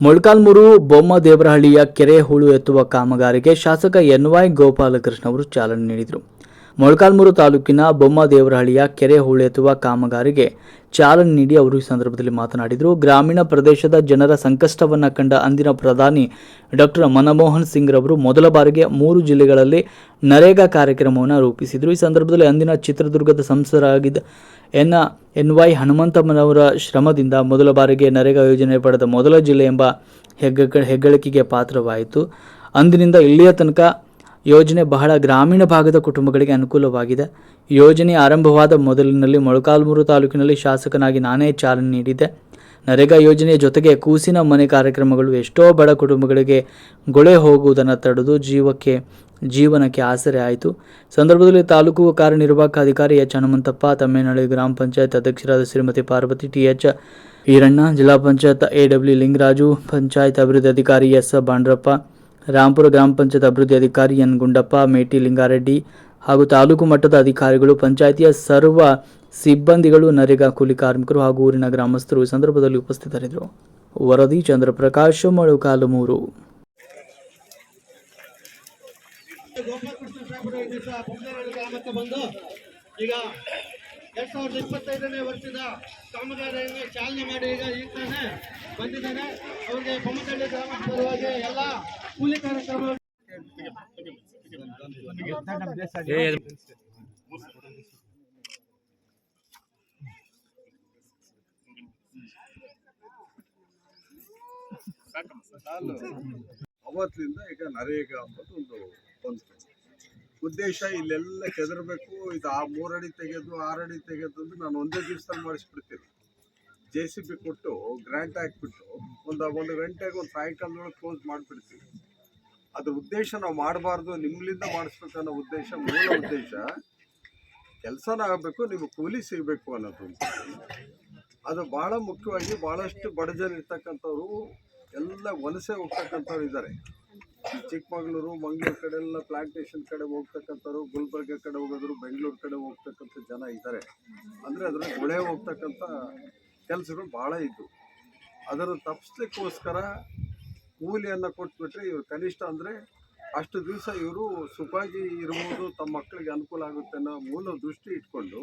ಮೊಳಕಾಲ್ಮೂರು ಬೊಮ್ಮದೇವರಹಳ್ಳಿಯ ಕೆರೆ ಹೂಳು ಎತ್ತುವ ಕಾಮಗಾರಿಗೆ ಶಾಸಕ ಎನ್ವೈ ಗೋಪಾಲಕೃಷ್ಣ ಅವರು ಚಾಲನೆ ನೀಡಿದರು. ಮೊಳಕಾಲ್ಮೂರು ತಾಲೂಕಿನ ಬೊಮ್ಮದೇವರಹಳ್ಳಿಯ ಕೆರೆ ಹೂಳೆತ್ತುವ ಕಾಮಗಾರಿಗೆ ಚಾಲನೆ ನೀಡಿ ಅವರು ಈ ಸಂದರ್ಭದಲ್ಲಿ ಮಾತನಾಡಿದರು. ಗ್ರಾಮೀಣ ಪ್ರದೇಶದ ಜನರ ಸಂಕಷ್ಟವನ್ನು ಕಂಡ ಅಂದಿನ ಪ್ರಧಾನಿ ಡಾಕ್ಟರ್ ಮನಮೋಹನ್ ಸಿಂಗ್ ರವರು ಮೊದಲ ಬಾರಿಗೆ ಮೂರು ಜಿಲ್ಲೆಗಳಲ್ಲಿ ನರೇಗಾ ಕಾರ್ಯಕ್ರಮವನ್ನು ರೂಪಿಸಿದರು. ಈ ಸಂದರ್ಭದಲ್ಲಿ ಅಂದಿನ ಚಿತ್ರದುರ್ಗದ ಸಂಸದರಾಗಿದ್ದ ಎನ್ ಎನ್ ವೈ ಹನುಮಂತಮ್ಮನವರ ಶ್ರಮದಿಂದ ಮೊದಲ ಬಾರಿಗೆ ನರೇಗಾ ಯೋಜನೆ ಪಡೆದ ಮೊದಲ ಜಿಲ್ಲೆ ಎಂಬ ಹೆಗ್ಗ, ಹೆಗ್ಗಳಿಕೆಗೆ ಪಾತ್ರವಾಯಿತು. ಅಂದಿನಿಂದ ಇಲ್ಲಿಯ ತನಕ ಯೋಜನೆ ಬಹಳ ಗ್ರಾಮೀಣ ಭಾಗದ ಕುಟುಂಬಗಳಿಗೆ ಅನುಕೂಲವಾಗಿದೆ. ಯೋಜನೆ ಆರಂಭವಾದ ಮೊದಲಿನಲ್ಲಿ ಮೊಳಕಾಲ್ಮೂರು ತಾಲೂಕಿನಲ್ಲಿ ಶಾಸಕನಾಗಿ ನಾನೇ ಚಾಲನೆ ನೀಡಿದ್ದೆ. ನರೇಗಾ ಯೋಜನೆಯ ಜೊತೆಗೆ ಕೂಸಿನ ಮನೆ ಕಾರ್ಯಕ್ರಮಗಳು ಎಷ್ಟೋ ಬಡ ಕುಟುಂಬಗಳಿಗೆ ಗೊಳೆ ಹೋಗುವುದನ್ನು ತಡೆದು ಜೀವಕ್ಕೆ, ಜೀವನಕ್ಕೆ ಆಸರೆ ಆಯಿತು. ಸಂದರ್ಭದಲ್ಲಿ ತಾಲೂಕು ಕಾರ್ಯನಿರ್ವಾಹಕ ಅಧಿಕಾರಿ ಎಚ್ ಹನುಮಂತಪ್ಪ, ತಮ್ಮೇನಹಳ್ಳಿ ಗ್ರಾಮ ಪಂಚಾಯತ್ ಅಧ್ಯಕ್ಷರಾದ ಶ್ರೀಮತಿ ಪಾರ್ವತಿ ಟಿ ಎಚ್ ಈರಣ್ಣ, ಜಿಲ್ಲಾ ಪಂಚಾಯತ್ ಎ ಡಬ್ಲ್ಯೂ ಲಿಂಗರಾಜು, ಪಂಚಾಯತ್ ಅಭಿವೃದ್ಧಿ ಅಧಿಕಾರಿ ಎಸ್ ಬಾಂಡ್ರಪ್ಪ ರಾಂಪುರ ಗ್ರಾಮ ಪಂಚಾಯತ್ ಅಭಿವೃದ್ಧಿ ಅಧಿಕಾರಿ ಎನ್ ಗುಂಡಪ್ಪ, ಮೇಟಿ ಲಿಂಗಾರೆಡ್ಡಿ ಹಾಗೂ ತಾಲೂಕು ಮಟ್ಟದ ಅಧಿಕಾರಿಗಳು, ಪಂಚಾಯಿತಿಯ ಸರ್ವ ಸಿಬ್ಬಂದಿಗಳು, ನರೇಗಾ ಕೂಲಿ ಕಾರ್ಮಿಕರು ಹಾಗೂ ಊರಿನ ಗ್ರಾಮಸ್ಥರು ಈ ಸಂದರ್ಭದಲ್ಲಿ ಉಪಸ್ಥಿತರಿದ್ದರು. ವರದಿ ಚಂದ್ರಪ್ರಕಾಶ್ ಮೊಳಕಾಲಮೂರು ಈ ಈಗ ಎರಡ್ ಸಾವಿರದ ಇಪ್ಪತ್ತೈದನೇ ವರ್ಷದ ಕಾಮಗಾರಿಯನ್ನು ಚಾಲನೆ ಮಾಡಿ ಈಗ ತಾನೇ ಬಂದಿದ್ದಾನೆ ಅವರಿಗೆ ಬೊಮ್ಮನಹಳ್ಳಿ ಗ್ರಾಮದ ಪರವಾಗಿ ಎಲ್ಲ ಕೂಲಿ ಕಾರ್ಯಕ್ರಮ ಅವತ್ತಿಂದ ಈಗ ನರೇಗಾ ಅಂಬದು ಒಂದು ಬಂತು. ಉದ್ದೇಶ ಇಲ್ಲೆಲ್ಲ ಕೆದರ್ಬೇಕು ಇದು ಆ ಮೂರಡಿ ತೆಗೆದು ಆರಡಿ ತೆಗೆದು ಅಂದ್ರೆ ನಾನು ಒಂದೇ ದಿವಸದಲ್ಲಿ ಮಾಡಿಸ್ಬಿಡ್ತೀನಿ. ಜೆ ಸಿ ಬಿ ಕೊಟ್ಟು ಗ್ರ್ಯಾಂಟ್ ಹಾಕ್ಬಿಟ್ಟು ಒಂದು ಒಂದು ಗಂಟೆಗೆ ಒಂದು ಸಾಯಂಕಾಲದೊಳಗೆ ಕ್ಲೋಸ್ ಮಾಡಿಬಿಡ್ತೀವಿ. ಅದ್ರ ಉದ್ದೇಶ ನಾವು ಮಾಡಬಾರ್ದು ನಿಮ್ಮಲ್ಲಿಂದ ಮಾಡಿಸ್ಬೇಕು ಅನ್ನೋ ಉದ್ದೇಶ, ಮೂಲ ಉದ್ದೇಶ. ಕೆಲಸನ ಆಗಬೇಕು, ನಿಮಗೆ ಕೂಲಿ ಸಿಗಬೇಕು ಅನ್ನೋದು. ಅದು ಭಾಳ ಮುಖ್ಯವಾಗಿ ಭಾಳಷ್ಟು ಬಡ ಜನ ಇರ್ತಕ್ಕಂಥವ್ರು, ಎಲ್ಲ ವಲಸೆ ಹೋಗ್ತಕ್ಕಂಥವ್ರು ಇದ್ದಾರೆ ಚಿಕ್ಕಮಗಳೂರು, ಮಂಗಳೂರು ಕಡೆ ಎಲ್ಲ ಪ್ಲಾಂಟೇಶನ್ ಕಡೆ ಹೋಗ್ತಕ್ಕಂಥವ್ರು, ಗುಲ್ಬರ್ಗ ಕಡೆ ಹೋಗೋದ್ರು, ಬೆಂಗಳೂರು ಕಡೆ ಹೋಗ್ತಕ್ಕಂಥ ಜನ ಇದ್ದಾರೆ ಅಂದರೆ ಅದರಲ್ಲಿ ಗುಳೆ ಹೋಗ್ತಕ್ಕಂಥ ಕೆಲಸಗಳು ಭಾಳ ಇದ್ದವು ಅದನ್ನು ತಪ್ಪಿಸ್ಲಿಕ್ಕೋಸ್ಕರ ಕೂಲಿಯನ್ನು ಕೊಟ್ಬಿಟ್ರೆ ಇವ್ರು ಕನಿಷ್ಠ ಅಂದರೆ ಅಷ್ಟು ದಿವಸ ಇವರು ಸುಖವಾಗಿ ಇರ್ಬೋದು, ತಮ್ಮ ಮಕ್ಕಳಿಗೆ ಅನುಕೂಲ ಆಗುತ್ತೆ ಅನ್ನೋ ಮೂಲ ದೃಷ್ಟಿ ಇಟ್ಕೊಂಡು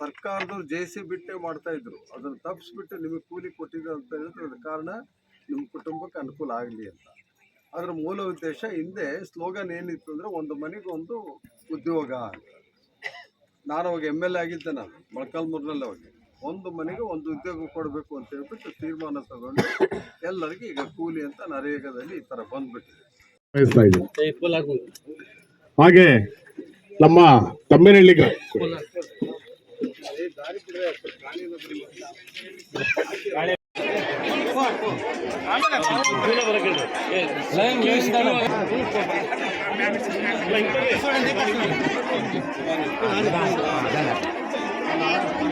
ಸರ್ಕಾರದವ್ರು ಜೆ ಸಿ ಬಿಟ್ಟೆ ಮಾಡ್ತಾ ಇದ್ರು. ಅದನ್ನು ತಪ್ಪಿಸ್ಬಿಟ್ಟು ನಿಮಗೆ ಕೂಲಿ ಕೊಟ್ಟಿದ್ದು ಅಂತ ಹೇಳಿದ್ರೆ ಅದ್ರ ಕಾರಣ ನಿಮ್ಮ ಕುಟುಂಬಕ್ಕೆ ಅನುಕೂಲ ಆಗಲಿ ಅಂತ. ಅದರ ಮೂಲ ಉದ್ದೇಶ ಹಿಂದೆ ಸ್ಲೋಗನ್ ಏನಿತ್ತು ಅಂದರೆ ಒಂದು ಮನೆಗೊಂದು ಉದ್ಯೋಗ ನಾನು ಅವಾಗ ಎಂ ಎಲ್ ಎ ಆಗಿದ್ದೆ ನಾನು, ಮೊಳಕಾಲ್ಮೂರಿನಲ್ಲಿ ಅವಾಗ ಒಂದು ಮನೆಗೆ ಒಂದು ಉದ್ಯೋಗ ಕೊಡಬೇಕು ಅಂತ ಹೇಳ್ಬಿಟ್ಟು ತೀರ್ಮಾನ ತಗೊಂಡು ಎಲ್ಲರಿಗೂ ಈಗ ಕೂಲಿ ಅಂತ ನರೇಗದಲ್ಲಿ ಈ ಥರ ಬಂದ್ಬಿಟ್ಟಿದೆ. ಹಾಗೆ ನಮ್ಮ ತಮ್ಮೇನಹಳ್ಳಿ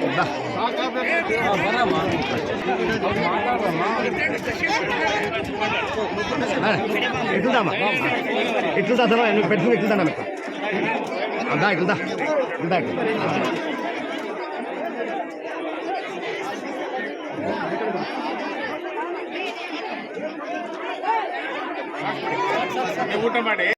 ಗ್ರಾ- ఇట్లుదామా ఇట్లుదా అసలు నువ్వు పెట్టుకుని ఇట్లుదా నాకు అదా ఇట్లుదా ఇట్లుదా ಊಟ ಮಾಡಿ